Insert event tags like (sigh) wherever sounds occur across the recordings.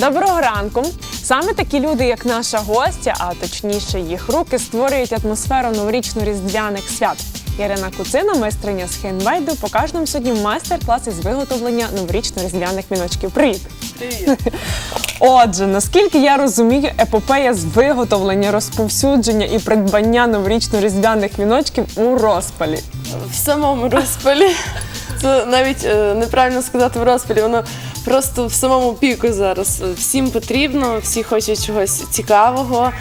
Доброго ранку! Саме такі люди, як наша гостя, а точніше їх руки, створюють атмосферу новорічно-різдвяних свят. Ярина Куцина, майстриня з хендмейду, покаже нам сьогодні майстер-клас із виготовлення новорічно-різдвяних віночків. Привіт! Привіт. Отже, наскільки я розумію, епопея з виготовлення, розповсюдження і придбання новорічно-різдвяних віночків у розпалі. В самому розпалі. Це навіть е, неправильно сказати в розпалі, воно просто в самому піку зараз. Всім потрібно, всі хочуть чогось цікавого.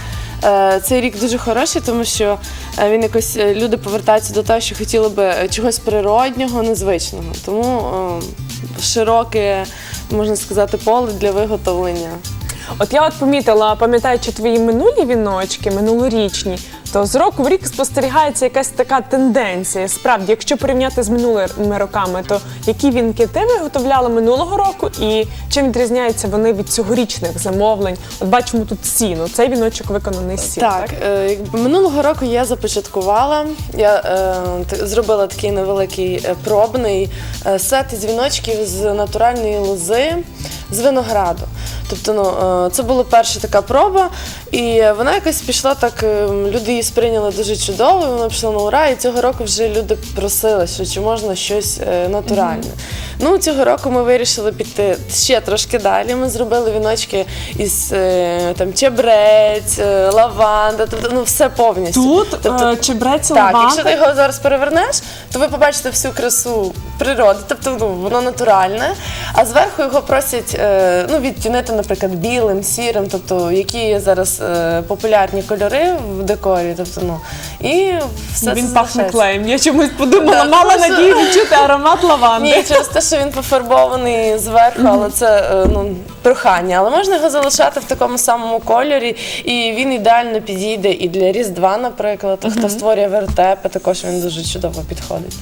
Е, Цей рік дуже хороший, тому що е, він якось е, люди повертаються до того, що хотіли би чогось природнього, незвичного. Тому широке, можна сказати, поле для виготовлення. От я от помітила, пам'ятаючи твої минулі віночки, минулорічні, то з року в рік спостерігається якась така тенденція. Справді, якщо порівняти з минулими роками, то які вінки ти виготовляла минулого року, і чим відрізняються вони від цьогорічних замовлень? От бачимо тут сіно. Цей віночок виконаний з сіна. Так, е, минулого року я започаткувала. Я е, зробила такий невеликий е, пробний е, сет із віночків з натуральної лози з винограду. Тобто, ну е, це була перша така проба, і вона якось пішла так. е, Люди її сприйняли дуже чудово. Вона пішла на ура. І цього року вже люди просили, що чи можна щось е, натуральне. Ну цього року ми вирішили піти ще трошки далі. Ми зробили віночки із там чебрець, лаванда, тобто ну все повністю. Тут тобто, чебрець так, лаванда. якщо ти його зараз перевернеш, то ви побачите всю красу природи, тобто ну, воно натуральне. А зверху його просять е, ну, відтінити, наприклад, білим, сірим, тобто які є зараз е, популярні кольори в декорі. Тобто, ну, і все Він це пахне залишається. клеєм. Я чомусь подумала, Так, мала тому що- надію відчути аромат лаванди. Ні, через те, що він пофарбований зверху, але це е, ну, прохання. Але можна його залишати в такому самому кольорі, і він ідеально підійде і для Різдва, наприклад. Хто створює вертепи, також він дуже чудово підходить.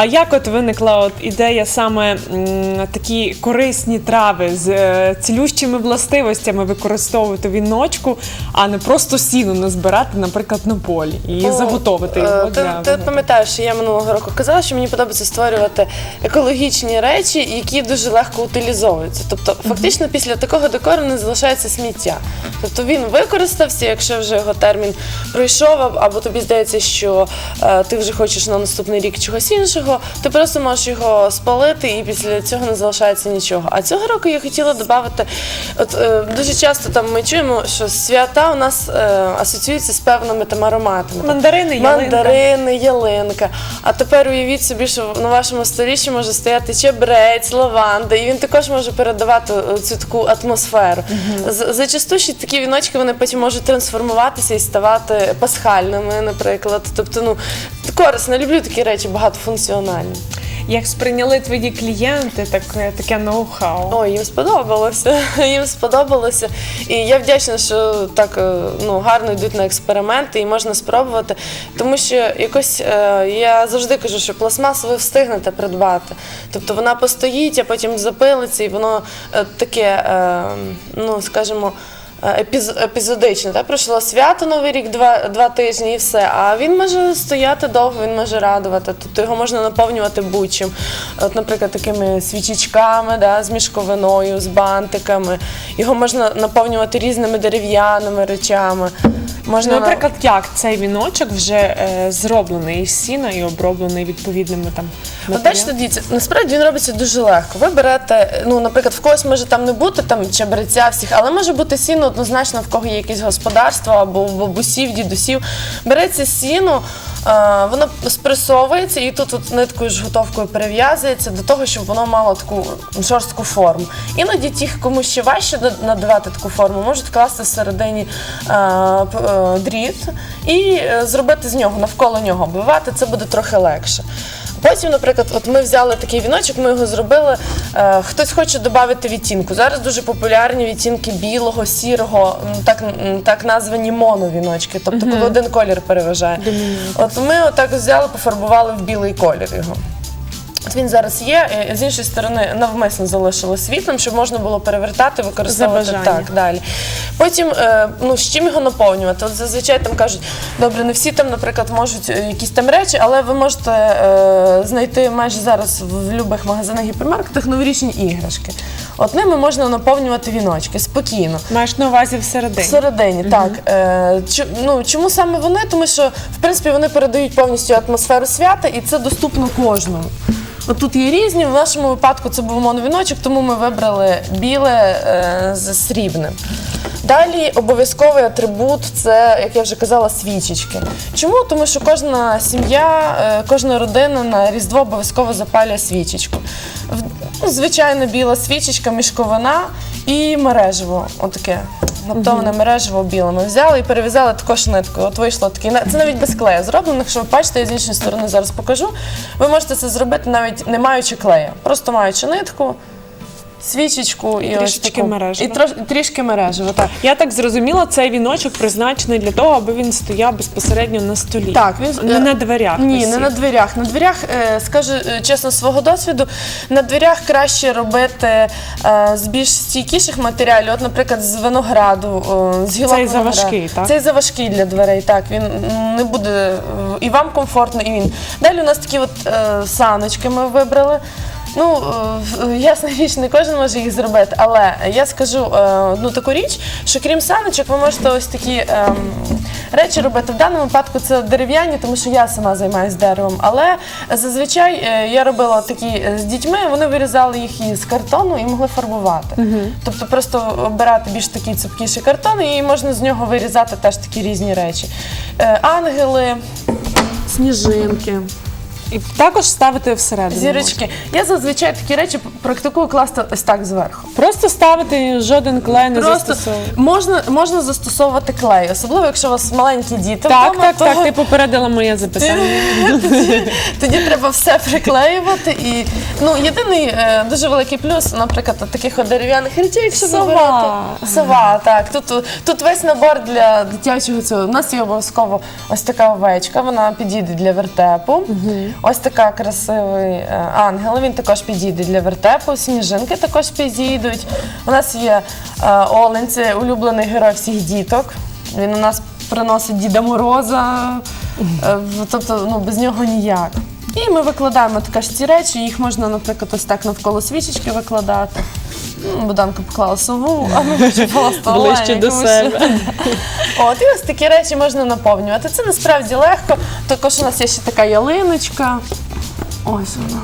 А як от виникла от ідея саме м, такі корисні трави з е, цілющими властивостями використовувати віночку, а не просто сіно не збирати, наприклад, на полі і Ну, заготовити е, його Ти, для ти пам'ятаєш, що я минулого року казала, що мені подобається створювати екологічні речі, які дуже легко утилізовуються. Тобто, фактично, після такого декору не залишається сміття. Тобто він використався, якщо вже його термін пройшов, або тобі здається, що е, ти вже хочеш на наступний рік чогось іншого, ти просто можеш його спалити, і після цього не залишається нічого. А цього року я хотіла додати, от е, дуже часто там ми чуємо, що свята у нас е, асоціюються з певними там ароматами. Мандарини, ялинка. Мандарини, ялинка. А тепер уявіть собі, що на вашому столі може стояти чебрець, лаванда, і він також може передавати е, цю таку атмосферу. Зачасту ще такі віночки вони потім можуть трансформуватися і ставати пасхальними, наприклад. Тобто, ну корисно, люблю такі речі багатофункціональні. Як сприйняли твої клієнти, таке, таке ноу-хау? Ой, їм сподобалося. (laughs) Їм сподобалося. І я вдячна, що так е, ну, гарно йдуть на експерименти і можна спробувати. Тому що якось е, я завжди кажу, що пластмасу ви встигнете придбати. Тобто вона постоїть, а потім запилиться, і воно е, таке, ну скажімо. Е, епіз- епізодично, та пройшло свято Новий рік, два, два тижні і все. А він може стояти довго, він може радувати. Тобто його можна наповнювати будь-чим. От, наприклад, такими свічечками, да, з мішковиною, з бантиками. Його можна наповнювати різними дерев'яними речами. Можна Ну, наприклад, як цей віночок вже е, зроблений із сіна і оброблений відповідними там От бачите, дивіться, насправді він робиться дуже легко. Ви берете, ну, наприклад, в когось може там не бути там чебреця всіх, але може бути сіно однозначно, в кого є якесь господарство або бабусів, дідусів. Береться сіно, е, воно спресовується і тут от ниткою ж готовкою перев'язується до того, щоб воно мало таку жорстку форму. Іноді ті, кому ще важче надавати таку форму, можуть класти всередині е, е, дріт і зробити з нього навколо нього обвивати, це буде трохи легше. Потім, наприклад, от ми взяли такий віночок, ми його зробили. Е, хтось хоче додати відтінку. Зараз дуже популярні відтінки білого, сірого, м, так, м, так названі моновіночки, тобто коли один колір переважає. От ми отак взяли, пофарбували в білий колір його. От він зараз є, е, з іншої сторони навмисно залишили світлим, щоб можна було перевертати, використовувати так далі. Потім, е, ну з чим його наповнювати? От зазвичай там кажуть, добре, не всі там, наприклад, можуть е, якісь там речі, але ви можете е, знайти майже зараз в будь-яких магазинах гіпермаркетах новорічні іграшки. От ними можна наповнювати віночки спокійно. Маєш на увазі всередині. Всередині, так. Е, чу- ну, чому саме вони? Тому що, в принципі, вони передають повністю атмосферу свята, і це доступно кожному. Тут є різні. В нашому випадку це був моновіночок, тому ми вибрали біле е, з срібним. Далі обов'язковий атрибут це, як я вже казала, свічечки. Чому? Тому що кожна сім'я, е, кожна родина на Різдво обов'язково запалює свічечку. Ну, Звичайно, біла свічечка, мішковина і мережево. Отаке. Гаптоване мережево-білому взяли і перев'язали також ниткою. От вийшло такий. Це навіть без клею зроблено. Якщо ви бачите, я з іншої сторони зараз покажу. Ви можете це зробити навіть не маючи клею, просто маючи нитку, свічечку і ось Трішечки таку. мережево. І трош, трішки мережево. Так. Я так зрозуміла, цей віночок призначений для того, аби він стояв безпосередньо на столі. Так, він не на дверях. Ні, висів. не на дверях. На дверях, е, скажу е, чесно, з свого досвіду, на дверях краще робити е, з більш стійкіших матеріалів. От, наприклад, з винограду, е, з гілок Цей винограду. заважкий, так? Цей заважкий для дверей. Так, він м, не буде е, і вам комфортно, і він. Далі у нас такі от е, саночки ми вибрали. Ну, е, ясна річ, не кожен може їх зробити, але я скажу е, одну таку річ, що крім саночок, ви можете ось такі ем, речі робити. В даному випадку це дерев'яні, тому що я сама займаюся деревом. Але зазвичай е, я робила такі е, з дітьми, вони вирізали їх із картону і могли фарбувати. Тобто просто обирати більш такий цупкіший картон, і можна з нього вирізати теж такі різні речі. Е, Ангели, сніжинки. І також ставити всередину. Зірочки. Я зазвичай такі речі практикую класти ось так зверху. Просто ставити жоден клей не Просто застосовувати. можна, можна застосовувати клей, особливо якщо у вас маленькі діти. Так, вдома, так, то так. Ти попередила моє запитання. тоді треба все приклеювати. І ну єдиний е, дуже великий плюс, наприклад, от таких от дерев'яних речей, щоб Сова. вибирати. Сова, так. Тут, тут весь набор для дитячого цього. У нас є обов'язково ось така овечка, вона підійде для вертепу. Ось така красивий е, ангел, він також підійде для вертепу. Сніжинки також підійдуть. У нас є Олен, Олень, це улюблений герой всіх діток. Він у нас приносить Діда Мороза, е, тобто ну, без нього ніяк. І ми викладаємо також ці речі, їх можна, наприклад, ось так навколо свічечки викладати. Ну, Буданка поклала сову, а ми (laughs) почепала стола. Ближче до себе. От, і ось такі речі можна наповнювати. Це насправді легко. Також у нас є ще така ялиночка. Ось вона.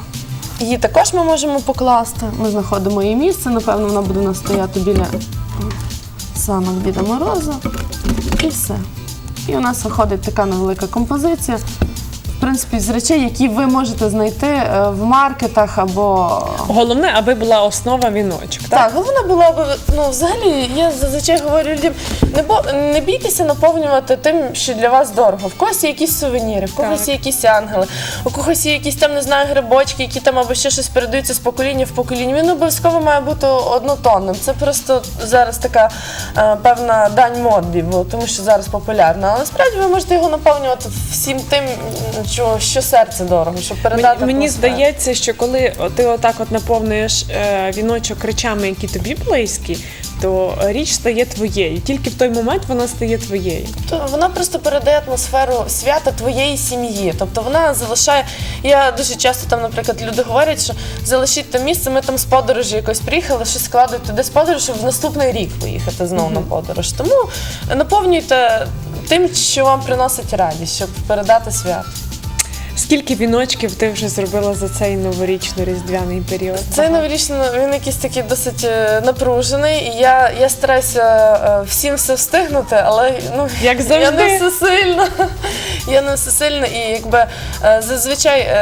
Її також ми можемо покласти. Ми знаходимо її місце. Напевно, вона буде у нас стояти біля санок Діда Мороза. І все. І у нас виходить така невелика композиція. В принципі, з речей, які ви можете знайти е, в маркетах або Головне, аби була основа віночок. Так? так, головне було б, ну взагалі, я зазвичай говорю людям, не бо не бійтеся наповнювати тим, що для вас дорого. В когось є якісь сувеніри, в когось є якісь ангели, у когось є якісь там, не знаю, грибочки, які там або ще щось передаються з покоління в покоління. Він обов'язково має бути однотонним. Це просто зараз така е, певна дань моді, бо тому що зараз популярна. Але насправді ви можете його наповнювати всім тим, що, що серце дорого, щоб передати. Мені, мені атмосферу. здається, що коли ти отак от наповнюєш е, віночок речами, які тобі близькі, то річ стає твоєю. Тільки в той момент вона стає твоєю. То вона просто передає атмосферу свята твоєї сім'ї. Тобто вона залишає. Я дуже часто там, наприклад, люди говорять, що залишіть там місце, ми там з подорожі якось приїхали, щось складуть туди з подорожі, щоб в наступний рік поїхати знову на подорож. Тому наповнюйте тим, що вам приносить радість, щоб передати свято. Скільки віночків ти вже зробила за цей новорічно-різдвяний період? Цей новорічний він якийсь такий досить е, напружений, і я, я стараюся е, всім все встигнути, але ну Як я завжди. не всесильна. Я не всесильна, і якби е, зазвичай е,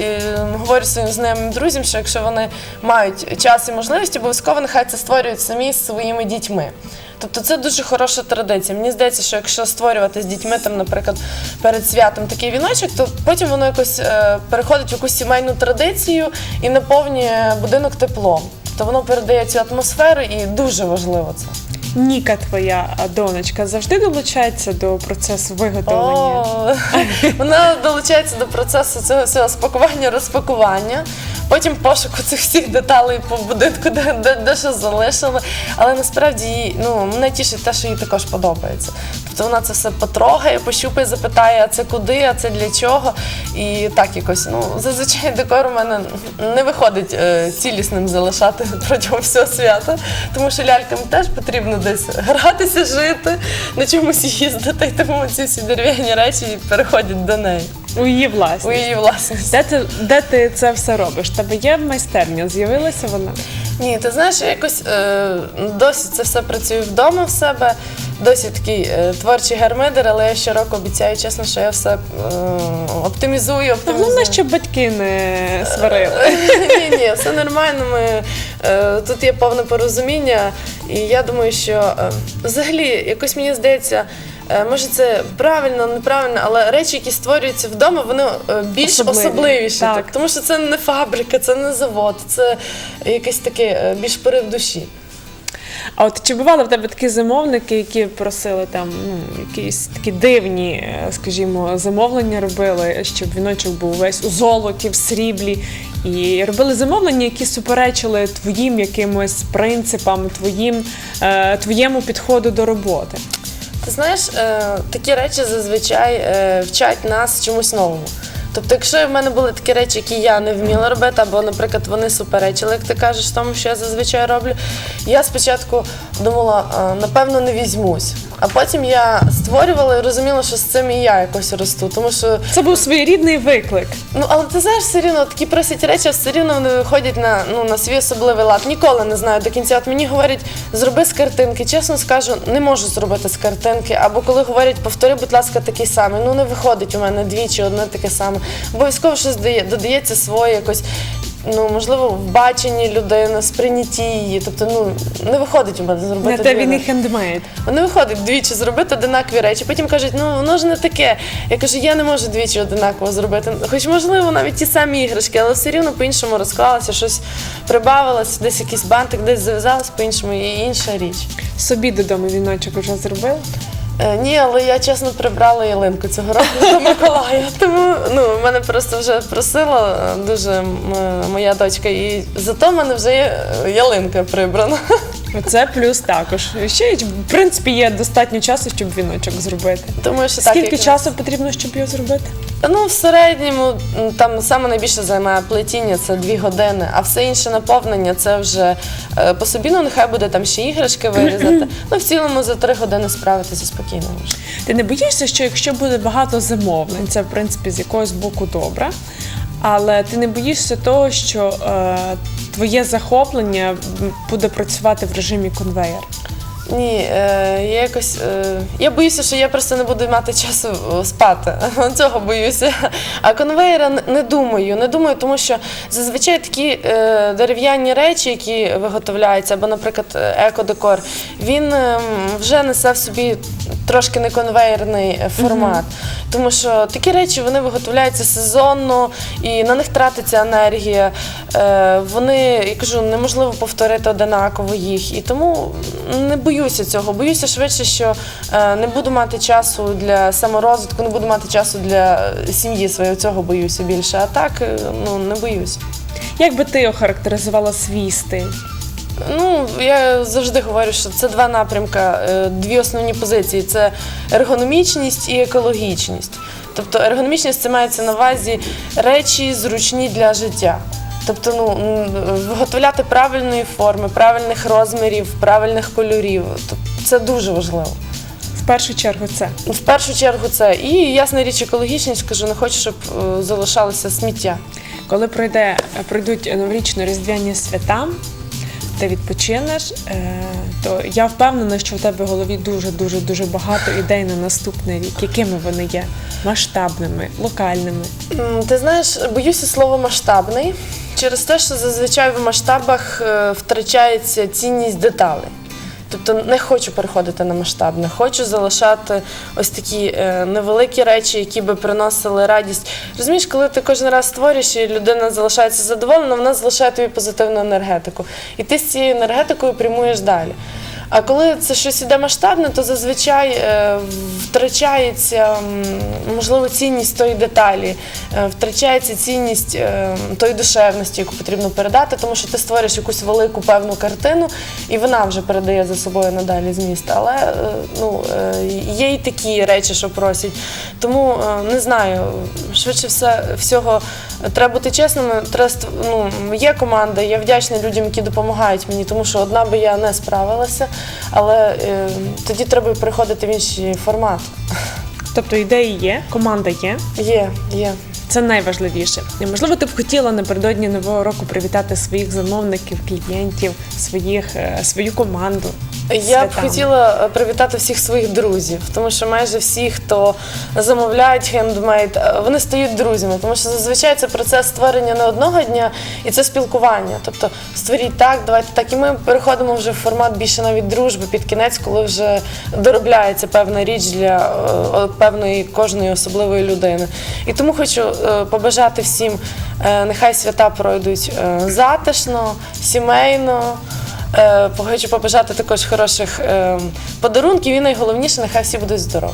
е, говорю своїм знайомим друзям, що якщо вони мають час і можливість, обов'язково нехай це створюють самі з своїми дітьми. Тобто це дуже хороша традиція. Мені здається, що якщо створювати з дітьми, там, наприклад, перед святом такий віночок, то потім воно якось е, переходить в якусь сімейну традицію і наповнює будинок теплом. Тобто воно передає цю атмосферу і дуже важливо це. Ніка, твоя а, донечка, завжди долучається до процесу виготовлення. О, (laughs) вона долучається до процесу цього всього спакування, розпакування. Потім пошуку цих всіх деталей по будинку, де, де, де що залишили. Але насправді ну, мене тішить те, що їй також подобається. Тобто вона це все потрогає, пощупає, запитає, а це куди, а це для чого. І так якось, ну, зазвичай декор у мене не виходить е, цілісним залишати протягом всього свята, тому що лялькам теж потрібно десь гратися, жити, на чомусь їздити, і тому ці всі дерев'яні речі переходять до неї, У її у власність. її власність. Де ти, де ти це все робиш? Тебе є майстерня? З'явилася вона? Ні, ти знаєш, я якось е, досі це все працюю вдома в себе. Досі такий е, творчий гармидер, але я щороку обіцяю чесно, що я все е, оптимізую, оптимізую. Головне, щоб батьки не сварили. ні, ні, все нормально. Ми, е, тут є повне порозуміння, і я думаю, що е, взагалі якось мені здається. Е, Може, це правильно, неправильно, але речі, які створюються вдома, вони е, більш Особливі, особливіші. так. Так. Тому що це не фабрика, це не завод, це якесь таке е, більш порив душі. А от чи бували в тебе такі замовники, які просили там ну, якісь такі дивні, скажімо, замовлення робили, щоб віночок був весь у золоті, в сріблі, і робили замовлення, які суперечили твоїм якимось принципам, твоїм, е, твоєму підходу до роботи. Ти знаєш, е, такі речі зазвичай е, вчать нас чомусь новому. Тобто, якщо в мене були такі речі, які я не вміла робити, або, наприклад, вони суперечили, як ти кажеш, тому що я зазвичай роблю, я спочатку думала, е, напевно, не візьмусь. А потім я створювала і розуміла, що з цим і я якось росту. Тому що Це був своєрідний виклик. Ну, але ти знаєш, все рівно такі просять речі, все рівно вони виходять на, ну, на свій особливий лад. Ніколи не знаю до кінця. От мені говорять, зроби з картинки. Чесно скажу, не можу зробити з картинки. Або коли говорять, повтори, будь ласка, такий самий. Ну не виходить у мене двічі, одне таке саме. Обов'язково щось дає, додається своє якось. Ну, можливо, в баченні людини, сприйнятті її. Тобто, ну не виходить у мене зробити. На він і хендмейд. Вони виходить двічі зробити одинакові речі. Потім кажуть, ну воно ж не таке. Я кажу, я не можу двічі одинаково зробити. Хоч можливо навіть ті самі іграшки, але все рівно по-іншому розклалося, щось прибавилось, десь якийсь бантик, десь зав'язалось по-іншому і інша річ. Собі додому віночок вже зробив. Е, ні, але я чесно прибрала ялинку цього року до Миколая. (laughs) Тому ну, мене просто вже просила дуже м, моя дочка, і зато в мене вже є е, ялинка прибрана. Це плюс також. Ще й, в принципі є достатньо часу, щоб віночок зробити. Думаю, що так, Скільки як- часу потрібно, щоб його зробити? Ну, в середньому там саме найбільше займає плетіння, це дві години, а все інше наповнення це вже е, по собі, ну нехай буде там ще іграшки вирізати. (clears throat) Ну, в цілому за три години справитися спокійно вже. Ти не боїшся, що якщо буде багато замовлень, це в принципі з якогось боку добре. Але ти не боїшся того, що е, твоє захоплення буде працювати в режимі конвейер. Ні, е, я якось е, я боюся, що я просто не буду мати часу е, спати. (laughs) Цього боюся. А конвейера не думаю. Не думаю, тому що зазвичай такі е, дерев'яні речі, які виготовляються, або, наприклад, екодекор, він е, вже несе в собі трошки не конвейерний е, формат. Тому що такі речі вони виготовляються сезонно і на них тратиться енергія. Е, вони, я кажу, неможливо повторити одинаково їх. І тому не боюся цього. Боюся швидше, що е, не буду мати часу для саморозвитку, не буду мати часу для е, сім'ї своєї. Цього боюся більше. А так е, ну не боюся. Як би ти охарактеризувала свій стиль? Ну, я завжди говорю, що це два напрямка, е, дві основні позиції: це ергономічність і екологічність. Тобто ергономічність це мається на увазі речі зручні для життя. Тобто, ну виготовляти правильної форми, правильних розмірів, правильних кольорів. Це дуже важливо. В першу чергу це. В першу чергу це і ясна річ, екологічність кажу, не хочу, щоб е, залишалося сміття. Коли пройде, пройдуть новорічно-різдвяні свята, ти відпочинеш, е, то я впевнена, що в тебе в голові дуже дуже дуже багато ідей на наступний рік. Якими вони є? Масштабними, локальними. Ти знаєш, боюся слова масштабний через те, що зазвичай в масштабах е, втрачається цінність деталей. Тобто не хочу переходити на масштабне, хочу залишати ось такі е, невеликі речі, які би приносили радість. Розумієш, коли ти кожен раз створюєш і людина залишається задоволена, вона залишає тобі позитивну енергетику. І ти з цією енергетикою прямуєш далі. А коли це щось іде масштабне, то зазвичай е, втрачається можливо цінність тої деталі, е, втрачається цінність е, тої душевності, яку потрібно передати, тому що ти створюєш якусь велику певну картину, і вона вже передає за собою надалі зміст. Але ну, є й такі речі, що просять. Тому не знаю, швидше все всього треба бути чесними. Треба ну, є команда, я вдячна людям, які допомагають мені, тому що одна би я не справилася, але е, тоді треба переходити в інший формат. Тобто ідеї є, команда є. Є, є. Це найважливіше. І, Можливо, ти б хотіла напередодні нового року привітати своїх замовників, клієнтів, своїх, е, свою команду. Я б святами. хотіла е, привітати всіх своїх друзів, тому що майже всі, хто замовляють хендмейд, вони стають друзями, тому що зазвичай це процес створення не одного дня і це спілкування. Тобто створіть так, давайте так. І ми переходимо вже в формат більше навіть дружби під кінець, коли вже доробляється певна річ для е, певної кожної особливої людини. І тому хочу е, побажати всім, нехай свята пройдуть затишно, сімейно. Е, Хочу побажати також хороших е, подарунків і найголовніше, нехай всі будуть здорові.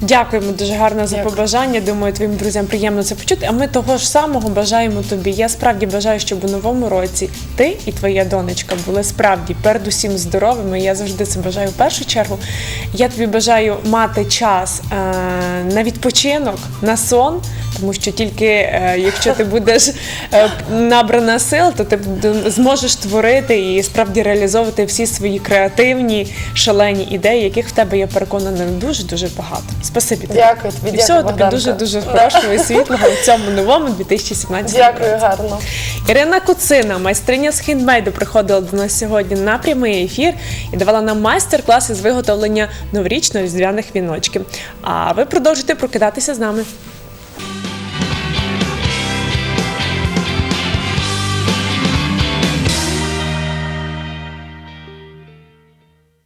Дякуємо дуже гарно за Дякую. побажання. Думаю, твоїм друзям приємно це почути. А ми того ж самого бажаємо тобі. Я справді бажаю, щоб у новому році ти і твоя донечка були справді передусім здоровими. Я завжди це бажаю в першу чергу. Я тобі бажаю мати час е, на відпочинок, на сон. Тому що тільки е, якщо ти будеш е, набрана сил, то ти зможеш творити і справді реалізовувати всі свої креативні, шалені ідеї, яких в тебе я переконана дуже дуже багато. Спасибі тобі. Дякую тобі, І всього тобі дуже дуже хорошого і світлого у цьому новому 2017 Дякую гарно. Ірина Куцина, майстриня з хендмейду, приходила до нас сьогодні на прямий ефір і давала нам майстер-класи з виготовлення новорічно-різдвяних віночків. А ви продовжуйте прокидатися з нами.